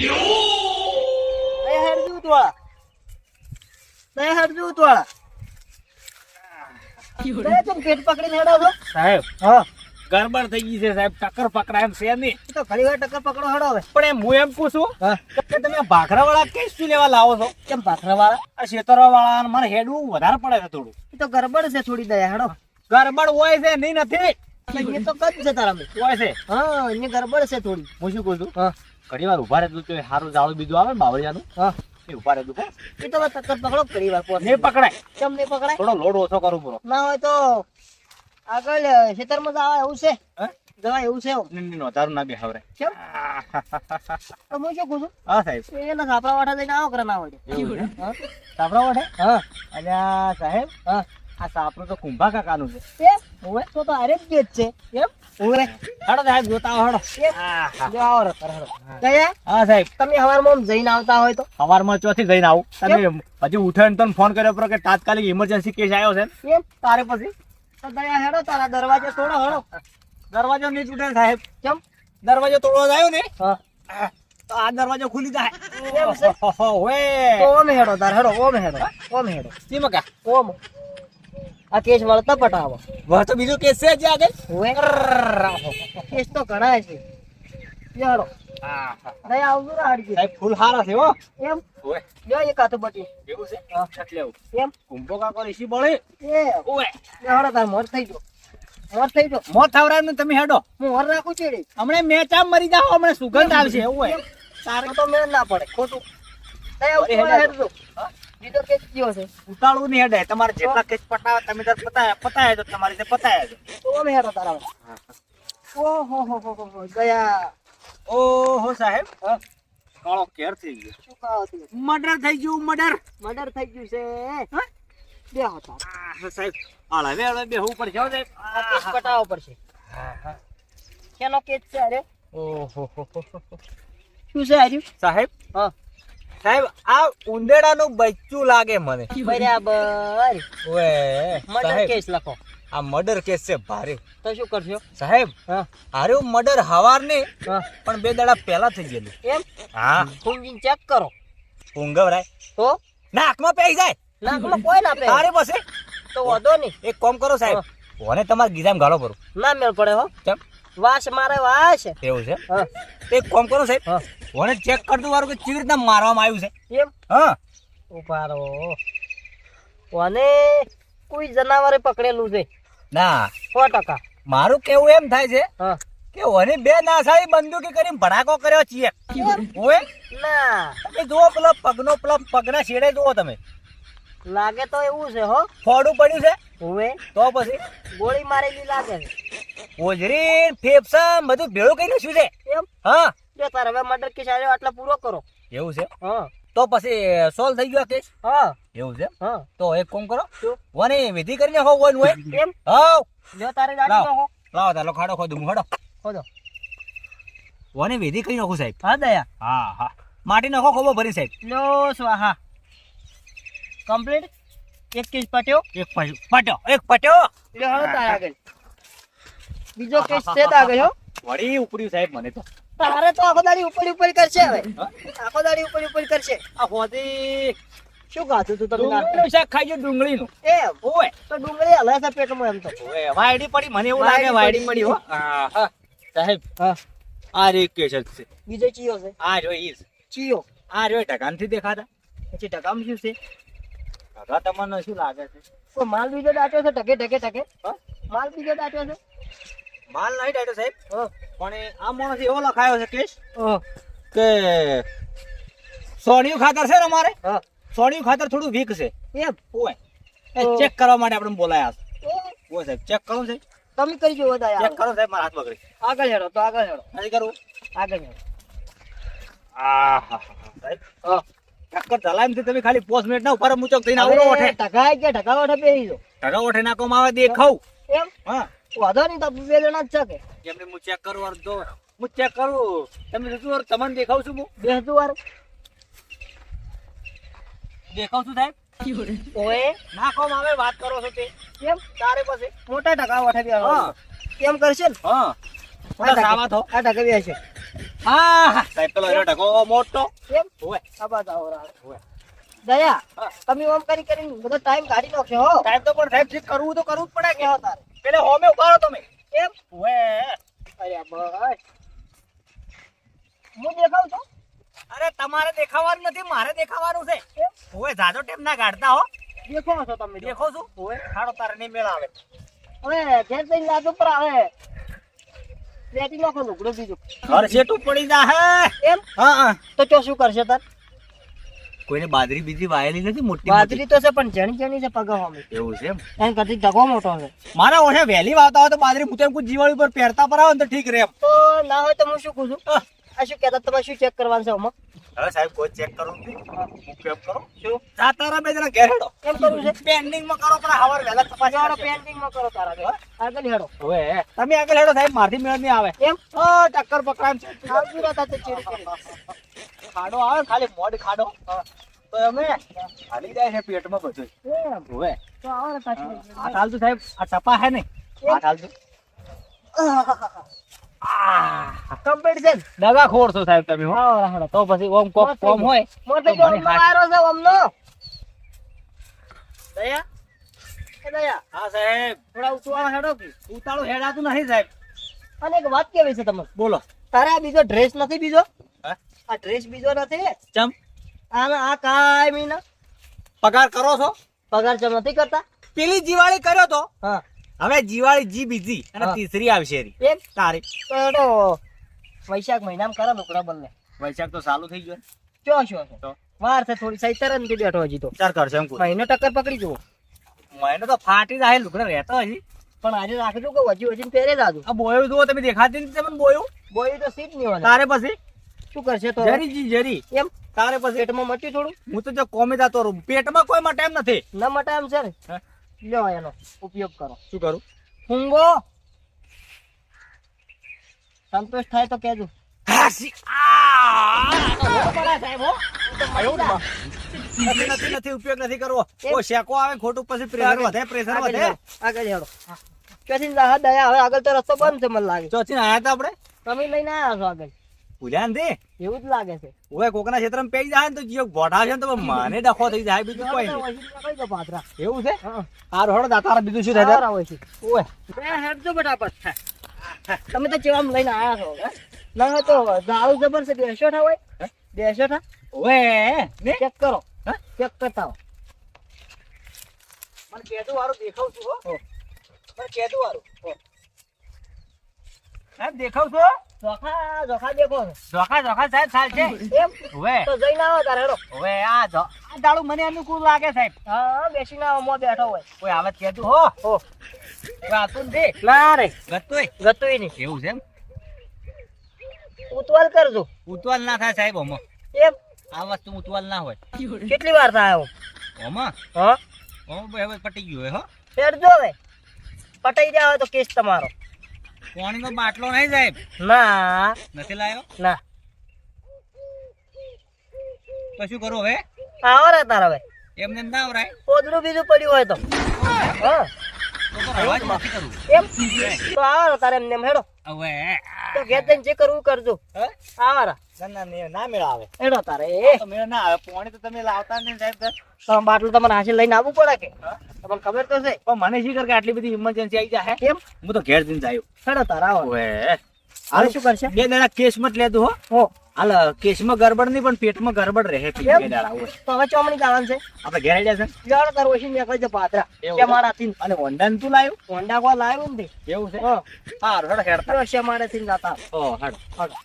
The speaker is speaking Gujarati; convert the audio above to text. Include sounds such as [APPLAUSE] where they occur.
દયા હેડજો ઉતવાળા દયા હેડજો ઉતવાળા દયા તમે પેટ પકડીને હેડો છો? સાહેબ હા. ગરબડ થઈ ગઈ છે સાહેબ ટક્કર પકડાય એમ છે નહીં. તો ઘણી વાર ટક્કર પકડો હડો હવે. પણ એમ હું એમ પૂછું હા. કે તમે ભાખરા વાળા કેસ શું લેવા લાવો છો? કેમ પાથરા વાળા આ શેતરવા વાળા મારે હેડવું વધારે પડે છે થોડું. એ તો ગરબડ છે થોડી દયા હેડો. ગરબડ હોય છે નહીં નથી. એ તો કદ છે તારા હોય છે. હા એની ગરબડ છે થોડી. હું શું કહું છું? હા. ઘણી વાર ઊભા રહેતું તો સારું જાળું બીજું આવે ને બાવળિયાનું? હા. એ ઊભા રહેતું. એ તો તકર પકડો ઘણી વાર ને પકડાય. કેમ ને પકડાય? થોડો લોડ ઓછો કરું પૂરો ના હોય તો આગળ ખેતરમાં જવા એવું છે? હે? જવા એવું છે. નહીં, નોંધારું ના બેહાવરે કેમ? [LAUGHS] તો હું શું કહું છું? હા સાહેબ. એના સાપડા વાટા જઈને આવો કરે ના હોય તો. એવું હા? આ સાહેબ હા. આ સાપરું તો કુંભા કાકાનું છે? ઓવે, તો તો હારે જ છે એમ ઓવે. હડો સાહેબ જોતા હડો જો આવો રખડ, હળો. ગયા હા સાહેબ તમે હવારમાં જઈને આવતા હોય તો સવારમાં ચોથી જઈને આવું તમે હજી ઉઠે તને ફોન કર્યો પર કે તાત્કાલિક ઇમરજન્સી કેસ આવ્યો છે એમ તારે પછી તો દયા હેડો તારા દરવાજે તોડો હળો દરવાજો નહીં તૂટે સાહેબ કેમ દરવાજો તોડવા આવ્યો ને હા તો આ દરવાજો ખુલી જાય ઓમ હેડો તાર હેડો ઓમ હેડો ઓમ હેડો ઓમ આ કેસ વળતા પટાવો. વાહ તો બીજો કેસ છે જે આગળ? ઓવે કેસ તો ઘણા છે. હેડો આહા. દયા આવજો ને સાહેબ ફૂલ હારા છે હો. એમ? ઓય. જો એક હાથ બટી. એવું છે? હા. એવું એમ? કુંભો કાકો રીસી બળે એ. ઓય. હેડો તાર મોર થઈ ગયો. મોર થઈ ગયો. મોત થાવરાનું તમે હેડો. હું મોર રાખું ચેડી. હમણે ચામ મરી જાઓ હમણે સુગંધ આવશે. એવું હોય તારે તો મેળ ના પડે. ખોટું. અરે ઉપર હેડો. હેડજો. બીજો કેસ કયો છે? ઉતાળવું નહીં હેડે. તમારે જેટલા કેસ પટાવે તમે તાર પતાયા પતાયા તો તમારી પતાયા તો ઓમ હેડો તારા ઓહો હો હો હો હો ગયા. સાહેબ. હા. કાળો કેર થઈ ગયો. શું કાળો થઈ ગયો? મર્ડર થઈ ગયું મર્ડર. મર્ડર થઈ ગયું છે. હા? બે હતા હા સાહેબ. હાલ હવે હવે બે ઉપર જાવ સાહેબ. કેસ પટાવો પડશે. હા. કેનો કેસ છે અરે? ઓહો હો હો હો. શું છે આર્યું? સાહેબ? હા. સાહેબ આ ઉંદેડાનું બચ્ચું લાગે મને. બરાબર. ઓએ મર્ડર કેસ લખો. આ મર્ડર કેસ છે ભારે. તો શું કરશો? સાહેબ હારે મર્ડર હવાર ને પણ બે દાડા પહેલા થઈ ગયેલું. એમ? હા. ખૂંજીને ચેક કરો. ઊંઘવરાય. તો? નાકમાં પેઈ જાય. નાકમાં કોઈ ના પે. તારે પાસે તો વધો નહીં. એક કામ કરો સાહેબ ઓને તમારે ગીજામાં ગાળો ભરો. ના મેળ પડે હો. કેમ વાસ મારે વાસ. એવું છે? હા. કોમ એક કામ કરો સાહેબ. ઓને ચેક કરતું વારું કે કેવી રીતના મારવામાં આવ્યું છે. એમ? હા. ઉપારો ઓને કોઈ જનાવરે પકડેલું છે. ના. સો ટકા. મારું કેવું એમ થાય છે કે ઓને બે નાસાળી બંદૂકી કરીને ભડાકો કર્યો છીએ ઓએ ના. તમે જુઓ પેલો પગનો પેલો પગના છેડે જુઓ તમે. લાગે તો એવું છે હો. ફોડું પડ્યું છે? હવે તો પછી? ગોળી મારેલી લાગે છે. ઓજરી ફેફસા બધું ભેળું કઈ શું છે? એમ? હા. જો તારે હવે મર્ડર કેસ આવ્યો આટલા પૂરો કરો. એવું છે? હા. તો પછી સોલ્વ થઈ ગયો કેસ હા. એવું છે? હા. તો એક કોમ કરો. વની વિધિ કરીને હો વન હોય. એમ? હો જો તારે. ગાડી હો. લાવો તાલો ખાડો ખોદું હું હડો. ખોદો. ઓને વિધિ કરી નાખું સાહેબ. હા દયા. હા હા. માટી નાખો ખોબો ભરી સાહેબ. લો સ્વાહા. કમ્પ્લીટ એક કેસ પટ્યો. એક પટ્યો. એક પટ્યો. લે હવે તાર આગળ. બીજો કેસ છે તાર આગળ હો. વળી ઉપડ્યું સાહેબ મને તો. તારે તો આખો દાડી ઉપર ઉપર કરશે હવે. આખો દાડી ઉપર ઉપર કરશે. આ હોદી શું ગાતું તું તમે ડુંગળી શાક ખાઈ ગયું ડુંગળીનું. એ ઓય. તો ડુંગળી હલે છે પેટમાં એમ તો. ઓય વાયડી પડી મને એવું લાગે વાયડી પડી હો. હા સાહેબ હા. આ રે કેસ છે. બીજો ચિયો છે. આ જો. ઈસ ચિયો. આ જો ઢગાનથી દેખાતા. પછી ટકામ શું છે? તમને શું લાગે છે? કોઈ માલ બીજો દાટ્યો છે ટકે ટકે ટકે માલ બીજો દાટ્યો છે. માલ નહીં દાટ્યો સાહેબ. પણ આ માણસ એવો લખાયો છે કેસ કે સોનિયું ખાતર છે ને અમારે? હા. સોનિયું ખાતર થોડું વીક છે. એમ? ઓય. એ ચેક કરવા માટે આપણે બોલાયા છે. ઓય સાહેબ ચેક કરો સાહેબ. તમે કરી જુઓ દયા ચેક કરો સાહેબ મારા હાથ પકડી આગળ હેડો તો આગળ હેડો. નહીં કરું આગળ હેડો. આ હા સાહેબ હા. ટક્કર ચલાવીને તમે ખાલી પોસ્ટ મિનિટ ના ઉપર મૂચો થઈને આવડો ઓઠે. ટકા કે ટકા ઓઠે પહેરી જો ટકા ઓઠે નાખવામાં આવે દેખાવ. એમ? હા. વાંધો નહીં તો બે ના જ છે કે. એમને હું ચેક કરું વાર દો હું ચેક કરું. તમે જોતું વાર તમને દેખાવ છું હું? બેસતું વાર દેખાવ છું સાહેબ? ઓએ. નાખવામાં આવે વાત કરો છો તે. કેમ તારે પછી. મોટા ટકા ઓઠે બે હા. એમ કરશે ને? હા. આ થો આ ટકે બે હા સાહેબ પેલો એનો ટકો મોટો કેમ ઓય આ બાજુ આવો રાડ. દયા તમે ઓમ કરી કરીને બધો ટાઈમ કાઢી નાખશો હો સાહેબ તો પણ સાહેબ જે કરવું તો કરવું જ પડે કે કેવો તારે પેલે હોમે ઉભારો તમે કેમ ઓય અરે બસ હું દેખાવ છું અરે તમારે દેખાવાનું નથી મારે દેખાવાનું છે? ઓય જાજો ટેમ ના કાઢતા હો દેખો છો તમે દેખો છું ઓય ખાડો તારે નહીં મેળ આવે હવે ઘેર જઈને લાજો પર આવે પેટી નાખો લુગડું બીજો. ઘર છેટું પડી જા એમ? હા તો ચો શું કરશે તાર? કોઈને બાદરી બીજી વાયેલી નથી મોટી બાજરી તો છે પણ જણી જણી છે પગ હોમે એવું છે એમ? એમ કદી ઢગો મોટો છે. મારા ઓછે વહેલી વાવતા હોય તો બાદરી હું તો એમ કહું દિવાળી ઉપર પહેરતા પર આવે તો ઠીક રહે તો ના હોય તો હું શું કહું છું? આ શું કહેતા તમે શું ચેક કરવાનું છે આમાં? હવે સાહેબ કોઈ ચેક કરો ઉપયોગ કરો. શું? તારા બે જણા ઘેર હેડો. કેમ કરવું છે? પેન્ડિંગમાં કરો પણ હવાર વહેલા તપાસ કરો પેન્ડિંગમાં કરો તારા બે. આગળ હેડો. હવે તમે આગળ હેડો સાહેબ મારથી મેળ નહીં આવે. એમ ઓ ટક્કર પકડામ છે. આવતી રહેતા તો ચીડ કરી. ખાડો આવે ખાલી મોડ ખાડો. અમે જાય છે પેટમાં બધું. હવે. તો આવો ને પાછી. આ હાલ સાહેબ આ ચપા હે ને આ હાલ [LAUGHS] તો Complete છે. ને? દગા ખોર છો સાહેબ તમે હો. તો પછી ઓમ કોક કોમ હોય. મોર તો થઈ ગયો, મને અમનો હાથ- વારો છે અમનો. દયા? એ દયા. હા સાહેબ. થોડા ઉતવાળા હેડો કે. ઉતાળું હેડાતું નહીં સાહેબ. અને એક વાત કેવી છે તમને? બોલો. તારે આ બીજો ડ્રેસ નથી બીજો? હા? આ ડ્રેસ બીજો નથી? ચમ? આના આ કાયમી ના. પગાર કરો છો? પગાર ચમ નથી કરતા? પેલી દિવાળી કર્યો તો? હા. હવે દિવાળી જી બીજી અને. તીસરી આવશે. એમ? તારી. તો વૈશાખ મહિનામાં કરે લુકડા બદલે વૈશાખ તો સારું થઈ ગયો ચો છો તો? વાર છે થોડી સૈતર નથી બેઠો હજી તો. ચાર કરશે એમ મહિનો ટક્કર પકડી જુઓ. મહિનો તો ફાટી જાય લુગડા રહેતો હજી. પણ આજે રાખજો કે હજી હજી પહેરે જાજુ આ બોયું જુઓ તમે દેખાતી નથી તમને બોયું બોયું તો સીટ નહીં હોય. તારે પછી? શું કરશે તો? જરી જી જરી. એમ? તારે પછી? પેટમાં મટ્યું થોડું? હું તો જો કોમી જતો રહું. પેટમાં કોઈ માટે એમ નથી. ના મટા એમ છે? લ્યો એનો ઉપયોગ કરો. શું કરું? ફૂંગો. સંતોષ થાય તો કેજો હાસી. નથી નથી નથી ઉપયોગ નથી કરવો? શેકો આવે ખોટું પછી પ્રેશર વધે પ્રેશર આગળ વધે. આગળ હેડો. ક્યાંથી દયા હવે આગળ તો રસ્તો બંધ છે મને લાગે. ચોથી આયા હતા આપણે? તમે લઈને આયા છો આગળ. ભૂલ્યા નથી એવું જ લાગે છે. ઓય કોકના ક્ષેત્રમાં પેઈ જાય ને તો જીઓ ગોઠા ને તો મને ડખો થઈ જાય બીજું કોઈ નહીં. પાત્રા. એવું છે? હા. હારું હળો બીજું શું થાય? હોય છે. ઓય. બે હેડજો ફટાફટ. તમે તો ચેવામ લઈને આયા છો ના તો દારૂ જબર છે બેસો થા હોય? બેસો થા ઓય ચેક કરો. હે? ચેક કરતા મને કેદું વાળું દેખાવ છું હો. મને કેદું વાળું સાહેબ દેખાવ છો? જોખા જોખા દેખો જોખા જોખા સાહેબ ચાલ છે. એમ? ઓવે તો જઈને આવો તારે હેડો. ઓવે આ જો આ દાડું મને અનુકૂળ લાગે સાહેબ. હા બેસીને આવો મોં બેઠો હોય. કોઈ આવે તો કહેતું હો. હો. વાતું છે ના રે ગતોય. ગતુંય નહીં. એવું છે એમ? ઉતવાલ કરજો. ઉતવાલ ના થાય સાહેબ ઓમાં. એમ? આ વસ્તુ ઉતવાલ ના હોય. કેટલી વાર થાય ઓમાં? હા? ઓમાં હવે પટી ગયું હોય હો. હેડજો હવે. પટાઈ જાય તો કેસ તમારો. પાણીનો બાટલો નહીં સાહેબ. ના. નથી લાયો? ના. તો શું કરું હવે? આવો રે તાર હવે એમને એમ ના આવરાય. કોદરું બીજું પડ્યું હોય તો. હા તો તો નથી એમ. તો તારે એમને એમ હેડો. હવે તો ઘેર જઈને જે કરવું કરજો. હે? આવો ના ના ને- ના મેળ આવે હેડો તારે. એ તો ના આવે. પાણી તો તમે લાવતા નહીં સાહેબ ઘર. બાટલું તમારે હાથે લઈને આવવું પડે કે? તમને ખબર તો છે. પણ મને શી કર કે આટલી બધી ઇમરજન્સી આવી જાય કેમ? હું તો ઘેર જઈને જાય હેડો તારા આવો. હવે હાલ શું કરશે? બે દાડા કેસ મત લેતું હો. હો. હાલ કેસમાં ગરબડ નહીં પણ પેટમાં ગરબડ રહે હવે ચોમણી જવાનું છે. આપણે ઘેર આઈ જશે? જાડો તાર ઓછી નીકળી છે પાત્રા. કે છે? મારા થી. અને હોન્ડા તું લાવ્યું હોન્ડા કો લાવ્યું ને એવું છે? હા. હેડ હેડતા. રશિયા મારે થી જતા. ઓ હેડો. હડો.